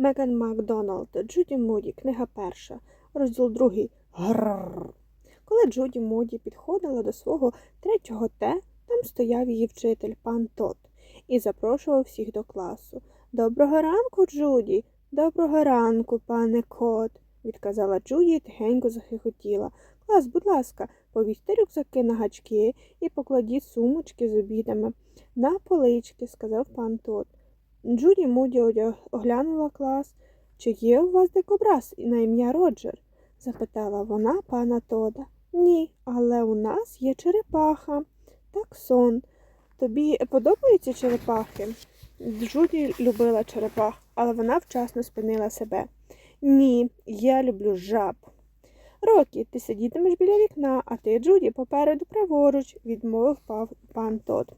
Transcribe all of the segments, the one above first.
Меган Макдоналд, Джуді Муді, книга перша, розділ другий. Грррр. Коли Джуді Муді підходила до свого третього Т, там стояв її вчитель, пан Тот, і запрошував всіх до класу. Доброго ранку, Джуді. Доброго ранку, пане Кот, відказала Джуді і тихенько захихотіла. Клас, будь ласка, повісьте рюкзаки на гачки і покладіть сумочки з обідами. На полички, сказав пан Тот. Джуді Муді оглянула клас. Чи є у вас дикобраз на ім'я Роджер? запитала вона пана Тода. Ні, але у нас є черепаха. Так сон. Тобі подобаються черепахи? Джуді любила черепах, але вона вчасно спинила себе. Ні, я люблю жаб. Рокі, ти сидітимеш біля вікна, а ти, Джуді, попереду праворуч, відмовив пан Тод.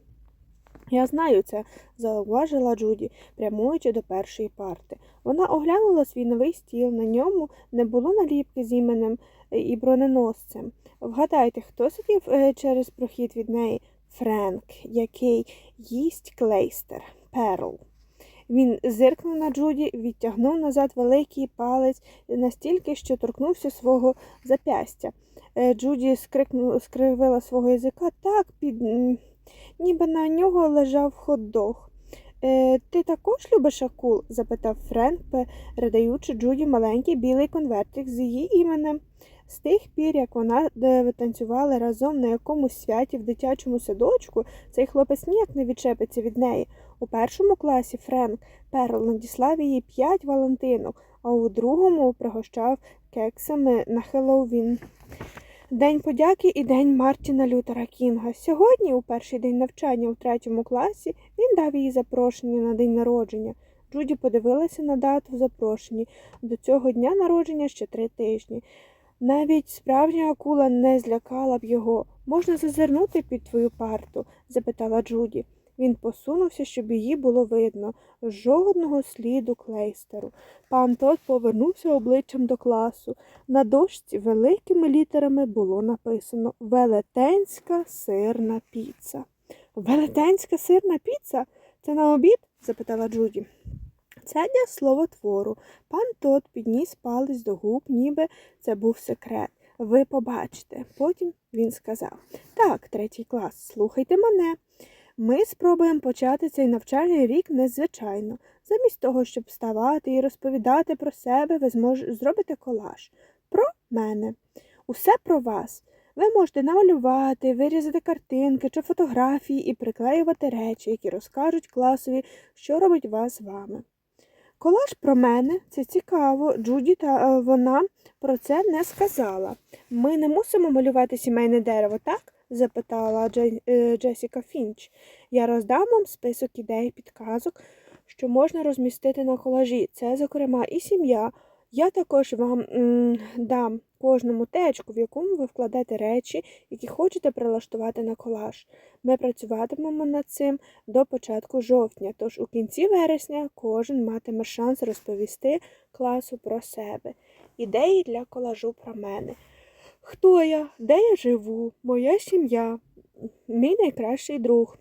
Я знаю це, зауважила Джуді, прямуючи до першої парти. Вона оглянула свій новий стіл, на ньому не було наліпки з іменем е, і броненосцем. Вгадайте, хто сидів е, через прохід від неї? Френк, який їсть клейстер, перл. Він зиркнув на Джуді, відтягнув назад великий палець настільки, що торкнувся свого запястя. Е, Джуді скривила свого язика так, під, ніби на нього лежав хот-дог. Е, ти також любиш акул? запитав Френк, передаючи Джуді маленький білий конвертик з її іменем. З тих пір, як вона де танцювали разом на якомусь святі в дитячому садочку, цей хлопець ніяк не відчепиться від неї. У першому класі Френк Перл надіслав їй п'ять валентинок, а у другому пригощав кексами на Хеллоуін. День подяки і день Мартіна Лютера Кінга. Сьогодні, у перший день навчання у третьому класі, він дав їй запрошення на день народження. Джуді подивилася на дату в запрошенні. До цього дня народження ще три тижні. Навіть справжня акула не злякала б його. Можна зазирнути під твою парту? запитала Джуді. Він посунувся, щоб її було видно. Жодного сліду клейстеру. Пан Тот повернувся обличчям до класу. На дошці великими літерами було написано Велетенська сирна піца. Велетенська сирна піца? Це на обід? запитала Джуді. Це для словотвору. Пан Тот підніс палець до губ, ніби це був секрет. Ви побачите. Потім він сказав Так, третій клас, слухайте мене. Ми спробуємо почати цей навчальний рік незвичайно. Замість того, щоб вставати і розповідати про себе, ви зможете зробите колаж. Про мене. Усе про вас. Ви можете намалювати, вирізати картинки чи фотографії і приклеювати речі, які розкажуть класові, що робить вас з вами. Колаж про мене це цікаво. Джуді та е, вона про це не сказала. Ми не мусимо малювати сімейне дерево, так? Запитала е, Джесіка Фінч. Я роздам вам список ідей, підказок, що можна розмістити на колажі. Це, зокрема, і сім'я. Я також вам м, дам кожному течку, в якому ви вкладете речі, які хочете прилаштувати на колаж. Ми працюватимемо над цим до початку жовтня, тож у кінці вересня кожен матиме шанс розповісти класу про себе. Ідеї для колажу про мене. Хто я? Де я живу? Моя сім'я, мій найкращий друг,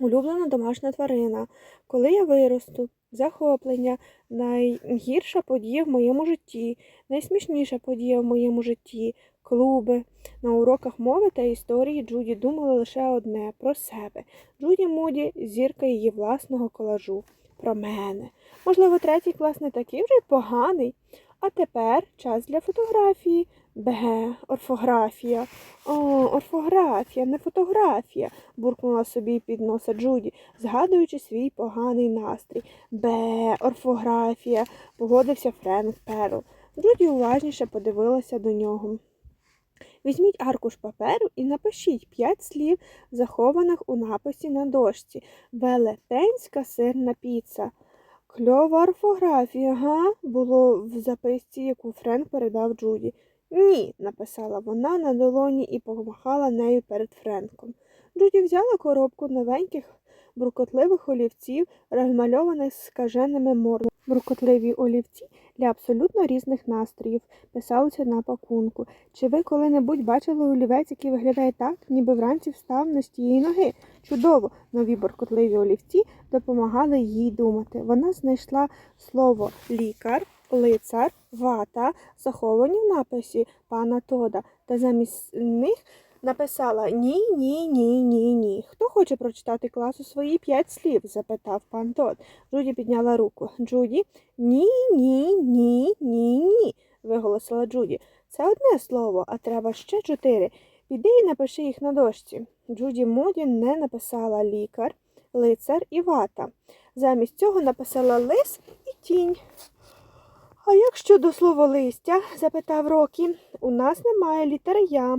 улюблена домашня тварина. Коли я виросту, захоплення, найгірша подія в моєму житті, найсмішніша подія в моєму житті, клуби. На уроках мови та історії Джуді думала лише одне про себе. Джуді Муді зірка її власного колажу. Про мене. Можливо, третій клас не такий вже поганий. А тепер час для фотографії. Бе, орфографія. О, орфографія, не фотографія, буркнула собі під носа Джуді, згадуючи свій поганий настрій. Бе, орфографія, погодився Френк Перл. Джуді уважніше подивилася до нього. Візьміть аркуш паперу і напишіть п'ять слів, захованих у написі на дошці. Велетенська сирна піца. Кльова орфографія, га? було в записці, яку Френк передав Джуді. Ні, написала вона на долоні і помахала нею перед Френком. Джуді взяла коробку новеньких буркотливих олівців, розмальованих скаженими мор... буркотливі олівці для абсолютно різних настроїв, писалося на пакунку. Чи ви коли-небудь бачили олівець, який виглядає так, ніби вранці встав не з ноги? Чудово! Нові буркотливі олівці допомагали їй думати. Вона знайшла слово лікар, лицар, вата, заховані в написі пана Тода, та замість них написала ні, ні, ні, ні, ні. Хто хоче прочитати класу свої п'ять слів? запитав пан Тод. Джуді підняла руку. Джуді, ні, ні, ні, ні, ні, виголосила Джуді. Це одне слово, а треба ще чотири. Піди і напиши їх на дошці. Джуді Моді не написала лікар, лицар і вата. Замість цього написала лис і тінь. А як щодо слова листя? запитав Рокі. У нас немає літери Я,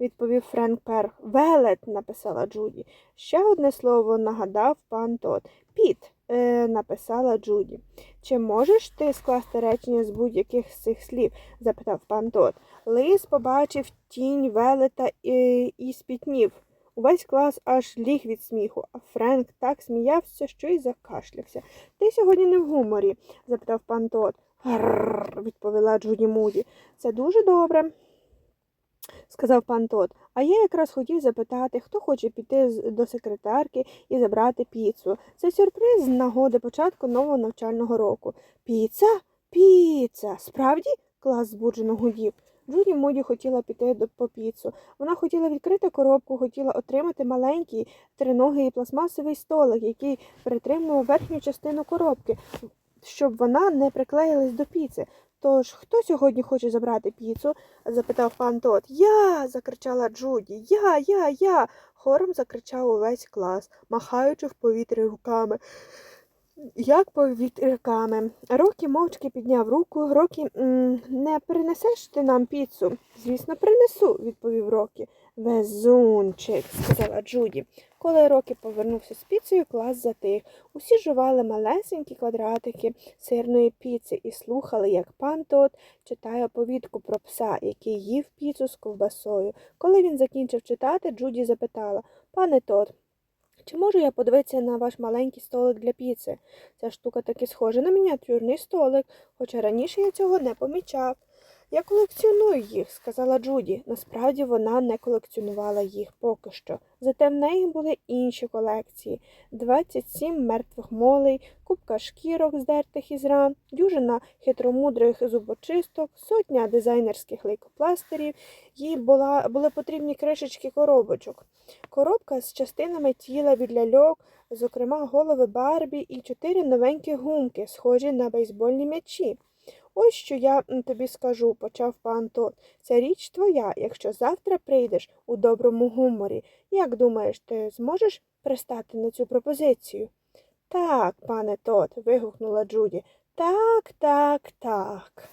відповів Френк Пер. Велет, написала Джуді. Ще одне слово нагадав пан Тот. Піт, е, написала Джуді. Чи можеш ти скласти речення з будь-яких з цих слів? запитав пан Тот. Лис побачив тінь велета і, і спітнів. Увесь клас аж ліг від сміху, а Френк так сміявся, що й закашлявся. Ти сьогодні не в гуморі? запитав пан Тот. Грррр, відповіла Джуді Муді. Це дуже добре, сказав пан Тот. А я якраз хотів запитати, хто хоче піти до секретарки і забрати піцу. Це сюрприз з нагоди початку нового навчального року. Піца? Піца. Справді? Клас збуджено гудів. Джуді Моді хотіла піти до по піцу. Вона хотіла відкрити коробку, хотіла отримати маленький триногий пластмасовий столик, який притримував верхню частину коробки, щоб вона не приклеїлась до піци. Тож, хто сьогодні хоче забрати піцу? запитав пан Тот. Я. закричала Джуді. Я, я, я. Хором закричав увесь клас, махаючи в повітрі руками. Як повітряками. Рокі мовчки підняв руку. Рокі, не принесеш ти нам піцу? Звісно, принесу, відповів Рокі. Везунчик, сказала Джуді. Коли Рокі повернувся з піцею, клас затих. Усі жували малесенькі квадратики сирної піци і слухали, як пан Тот читає оповідку про пса, який їв піцу з ковбасою. Коли він закінчив читати, Джуді запитала Пане Тот, чи можу я подивитися на ваш маленький столик для піци? Ця штука таки схожа на мініатюрний столик, хоча раніше я цього не помічав. Я колекціоную їх, сказала Джуді. Насправді вона не колекціонувала їх поки що. Зате в неї були інші колекції: 27 мертвих молей, купка шкірок, здертих із ран, дюжина хитромудрих зубочисток, сотня дизайнерських лейкопластирів. Їй була, були потрібні кришечки коробочок. Коробка з частинами тіла від ляльок, зокрема голови Барбі і чотири новенькі гумки, схожі на бейсбольні м'ячі. Ось що я тобі скажу, почав пан Тот. Ця річ твоя, якщо завтра прийдеш у доброму гуморі. Як думаєш, ти зможеш пристати на цю пропозицію? Так, пане Тот, вигукнула Джуді. Так, Так, так,